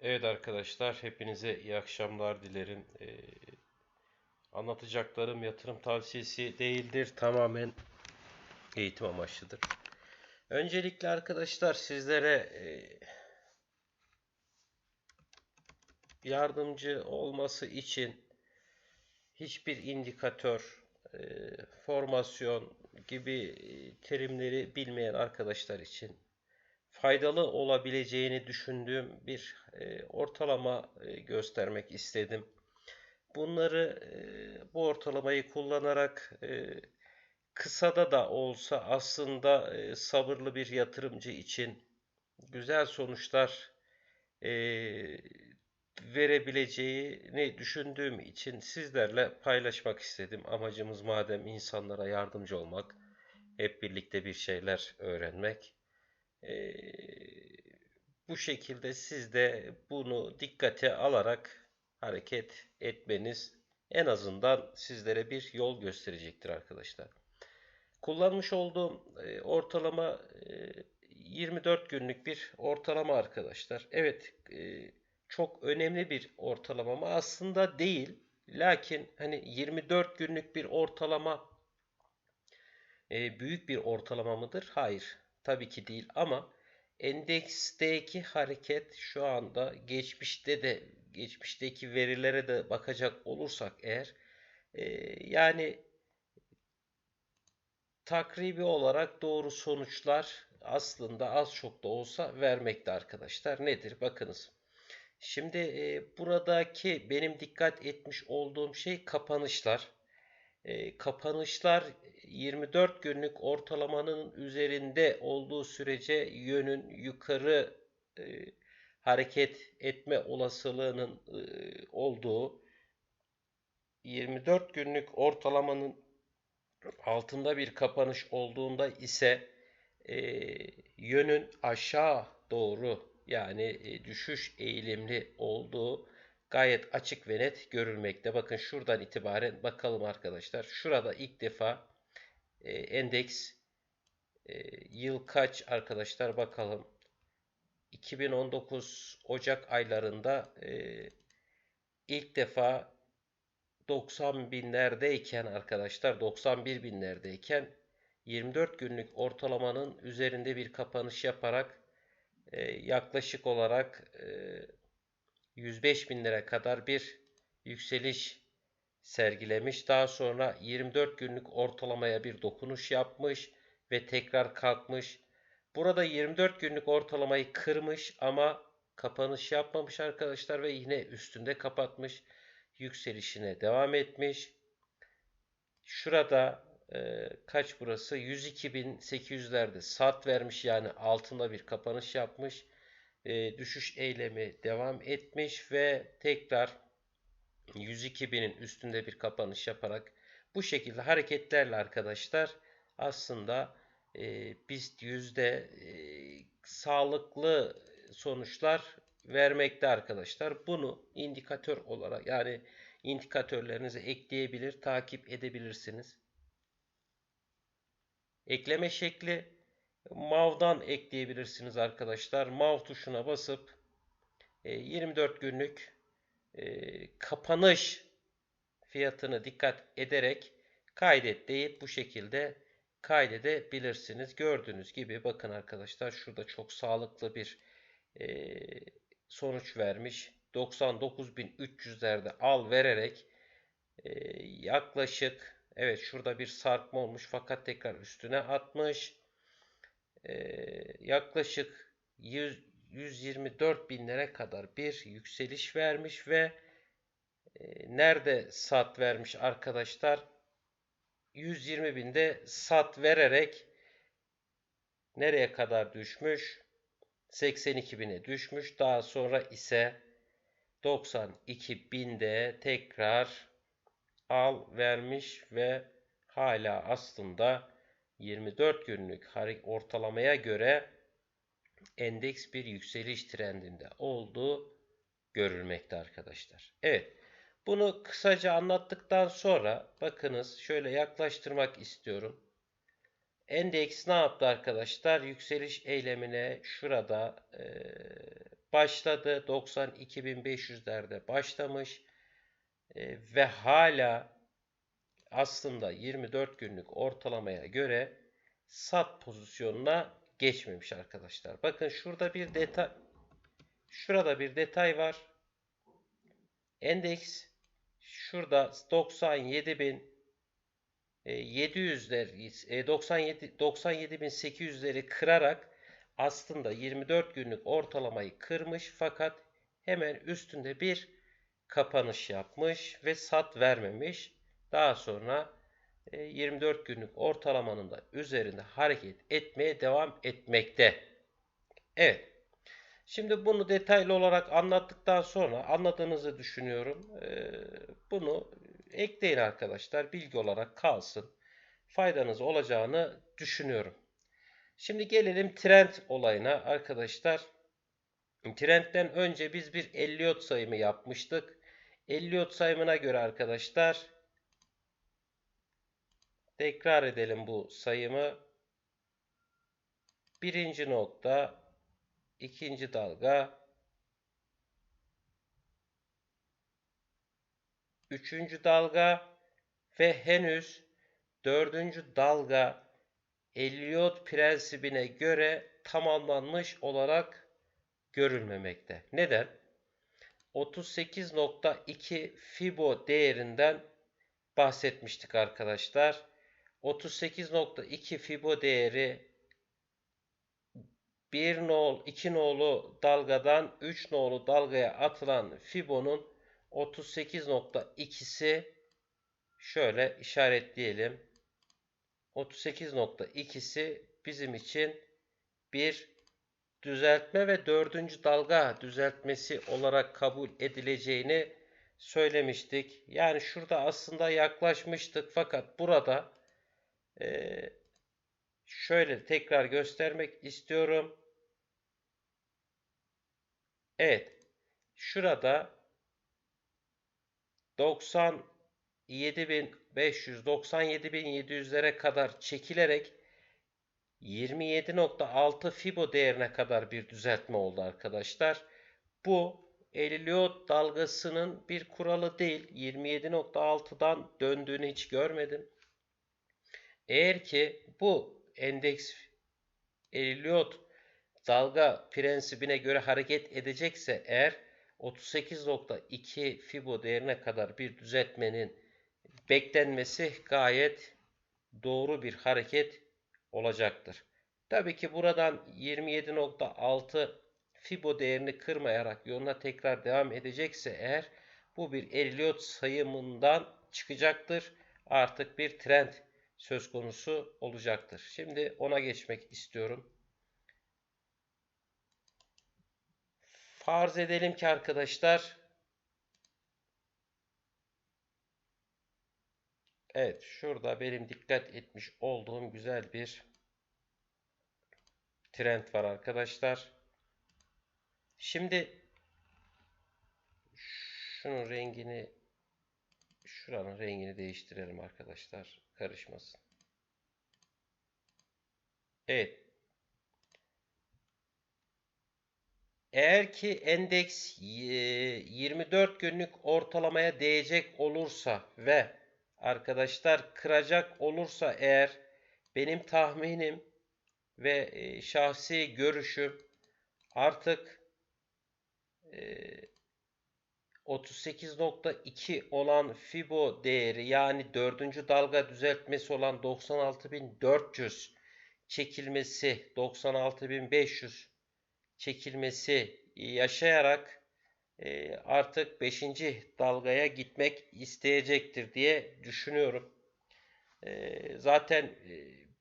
Evet arkadaşlar, hepinize iyi akşamlar dilerim. Ee, anlatacaklarım yatırım tavsiyesi değildir, tamamen eğitim amaçlıdır. Öncelikle arkadaşlar sizlere e, yardımcı olması için hiçbir indikatör, e, formasyon gibi e, terimleri bilmeyen arkadaşlar için faydalı olabileceğini düşündüğüm bir e, ortalama e, göstermek istedim. Bunları e, bu ortalamayı kullanarak e, kısada da olsa aslında sabırlı bir yatırımcı için güzel sonuçlar verebileceğini düşündüğüm için sizlerle paylaşmak istedim. Amacımız madem insanlara yardımcı olmak, hep birlikte bir şeyler öğrenmek. Ee, bu şekilde siz de bunu dikkate alarak hareket etmeniz en azından sizlere bir yol gösterecektir arkadaşlar. Kullanmış olduğum e, ortalama e, 24 günlük bir ortalama arkadaşlar. Evet e, çok önemli bir ortalama mı? Aslında değil. Lakin hani 24 günlük bir ortalama e, büyük bir ortalama mıdır? Hayır. Tabii ki değil ama endeksteki hareket şu anda geçmişte de geçmişteki verilere de bakacak olursak eğer e, yani takribi olarak doğru sonuçlar aslında az çok da olsa vermekte arkadaşlar. Nedir? Bakınız. Şimdi e, buradaki benim dikkat etmiş olduğum şey kapanışlar. E, kapanışlar 24 günlük ortalamanın üzerinde olduğu sürece yönün yukarı e, hareket etme olasılığının e, olduğu 24 günlük ortalamanın altında bir kapanış olduğunda ise e, yönün aşağı doğru yani e, düşüş eğilimli olduğu gayet açık ve net görülmekte. Bakın şuradan itibaren bakalım arkadaşlar. Şurada ilk defa e, endeks e, yıl kaç arkadaşlar bakalım. 2019 Ocak aylarında e, ilk defa 90 binlerdeyken arkadaşlar 91 binlerdeyken 24 günlük ortalamanın üzerinde bir kapanış yaparak e, yaklaşık olarak e, 105 bin lira kadar bir yükseliş sergilemiş. Daha sonra 24 günlük ortalamaya bir dokunuş yapmış ve tekrar kalkmış. Burada 24 günlük ortalamayı kırmış ama kapanış yapmamış arkadaşlar ve yine üstünde kapatmış. Yükselişine devam etmiş. Şurada e, kaç burası? 102.800'lerde sat vermiş yani altında bir kapanış yapmış. E, düşüş eylemi devam etmiş ve tekrar 102.000'in üstünde bir kapanış yaparak bu şekilde hareketlerle arkadaşlar aslında e, BIST yüzde e, sağlıklı sonuçlar vermekte arkadaşlar. Bunu indikatör olarak yani indikatörlerinize ekleyebilir, takip edebilirsiniz. Ekleme şekli MAV'dan ekleyebilirsiniz arkadaşlar. MAV tuşuna basıp 24 e, günlük e, kapanış fiyatını dikkat ederek kaydet deyip bu şekilde kaydedebilirsiniz. Gördüğünüz gibi bakın arkadaşlar şurada çok sağlıklı bir e, sonuç vermiş. 99.300'lerde al vererek yaklaşık Evet şurada bir sarkma olmuş fakat tekrar üstüne atmış. Ee, yaklaşık 100, 124 binlere kadar bir yükseliş vermiş ve e, nerede sat vermiş arkadaşlar? 120 binde sat vererek nereye kadar düşmüş? 82 bine düşmüş. Daha sonra ise 92 binde tekrar al vermiş ve hala aslında 24 günlük ortalamaya göre endeks bir yükseliş trendinde olduğu görülmekte arkadaşlar. Evet. Bunu kısaca anlattıktan sonra bakınız şöyle yaklaştırmak istiyorum. Endeks ne yaptı arkadaşlar? Yükseliş eylemine şurada e, başladı. 92.500'lerde başlamış. E, ve hala aslında 24 günlük ortalamaya göre sat pozisyonuna geçmemiş arkadaşlar. Bakın şurada bir detay şurada bir detay var. Endeks şurada 97.700'ler 97 97.800'leri kırarak aslında 24 günlük ortalamayı kırmış fakat hemen üstünde bir kapanış yapmış ve sat vermemiş. Daha sonra 24 günlük ortalamanın da üzerinde hareket etmeye devam etmekte. Evet. Şimdi bunu detaylı olarak anlattıktan sonra anladığınızı düşünüyorum. Bunu ekleyin arkadaşlar. Bilgi olarak kalsın. Faydanız olacağını düşünüyorum. Şimdi gelelim trend olayına arkadaşlar. Trendten önce biz bir Elliot sayımı yapmıştık. Elliot sayımına göre arkadaşlar tekrar edelim bu sayımı. Birinci nokta, ikinci dalga, üçüncü dalga ve henüz dördüncü dalga Elliot prensibine göre tamamlanmış olarak görülmemekte. Neden? 38.2 Fibo değerinden bahsetmiştik arkadaşlar. 38.2 Fibo değeri 1 nol, 2 nolu dalgadan 3 nolu dalgaya atılan Fibo'nun 38.2'si şöyle işaretleyelim. 38.2'si bizim için bir düzeltme ve dördüncü dalga düzeltmesi olarak kabul edileceğini söylemiştik. Yani şurada aslında yaklaşmıştık fakat burada e, şöyle tekrar göstermek istiyorum. Evet. Şurada 97.500 97.700'lere kadar çekilerek 27.6 Fibo değerine kadar bir düzeltme oldu arkadaşlar. Bu Elliot dalgasının bir kuralı değil. 27.6'dan döndüğünü hiç görmedim. Eğer ki bu endeks Elliot dalga prensibine göre hareket edecekse eğer 38.2 Fibo değerine kadar bir düzeltmenin beklenmesi gayet doğru bir hareket olacaktır. Tabii ki buradan 27.6 Fibo değerini kırmayarak yoluna tekrar devam edecekse eğer bu bir Elliot sayımından çıkacaktır. Artık bir trend söz konusu olacaktır. Şimdi ona geçmek istiyorum. Farz edelim ki arkadaşlar Evet şurada benim dikkat etmiş olduğum güzel bir trend var arkadaşlar. Şimdi şunun rengini şuranın rengini değiştirelim arkadaşlar. Karışmasın. Evet. Eğer ki endeks 24 günlük ortalamaya değecek olursa ve arkadaşlar kıracak olursa eğer benim tahminim ve e, şahsi görüşüm artık 38.2 olan Fibo değeri yani dördüncü dalga düzeltmesi olan 96.400 çekilmesi 96.500 çekilmesi yaşayarak artık 5. dalgaya gitmek isteyecektir diye düşünüyorum. Zaten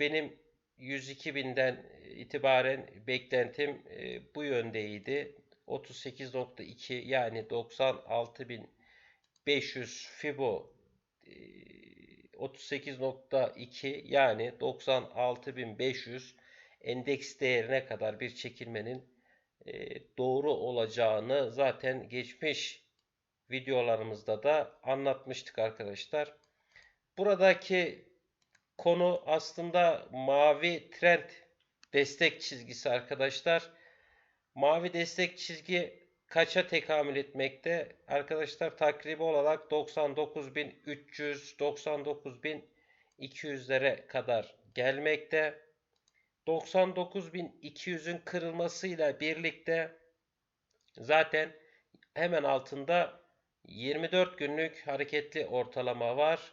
benim 102 binden itibaren beklentim bu yöndeydi. 38.2 yani 96.500 Fibo 38.2 e, yani 96.500 endeks değerine kadar bir çekilmenin e, doğru olacağını zaten geçmiş videolarımızda da anlatmıştık arkadaşlar. Buradaki konu aslında mavi trend destek çizgisi arkadaşlar. Mavi destek çizgi kaça tekamül etmekte? Arkadaşlar takribi olarak 99.300 99.200'lere kadar gelmekte. 99.200'ün kırılmasıyla birlikte zaten hemen altında 24 günlük hareketli ortalama var.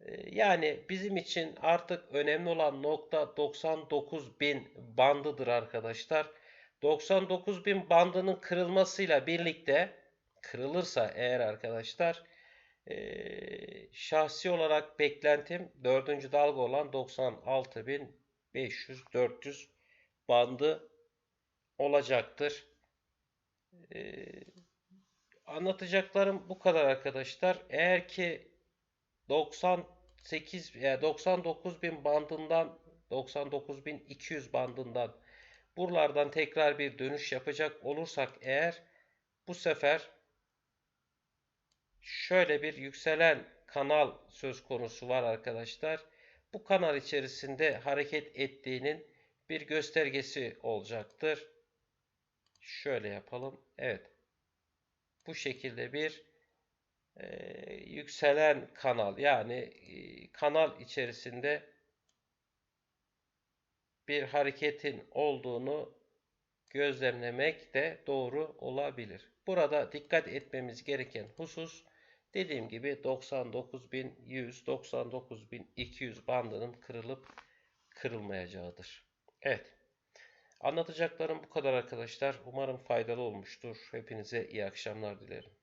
Ee, Yani bizim için artık önemli olan nokta 99.000 bandıdır arkadaşlar. 99.000 bandının kırılmasıyla birlikte kırılırsa eğer arkadaşlar eee, şahsi olarak beklentim 4. dalga olan 96.500-400 bandı olacaktır. Eee, anlatacaklarım bu kadar arkadaşlar. Eğer ki 98 veya 99 bin bandından 99.200 bandından buralardan tekrar bir dönüş yapacak olursak eğer bu sefer şöyle bir yükselen kanal söz konusu var arkadaşlar. Bu kanal içerisinde hareket ettiğinin bir göstergesi olacaktır. Şöyle yapalım. Evet. Bu şekilde bir e, yükselen kanal yani e, kanal içerisinde bir hareketin olduğunu gözlemlemek de doğru olabilir. Burada dikkat etmemiz gereken husus dediğim gibi 99.100 99.200 bandının kırılıp kırılmayacağıdır. Evet. Anlatacaklarım bu kadar arkadaşlar. Umarım faydalı olmuştur. Hepinize iyi akşamlar dilerim.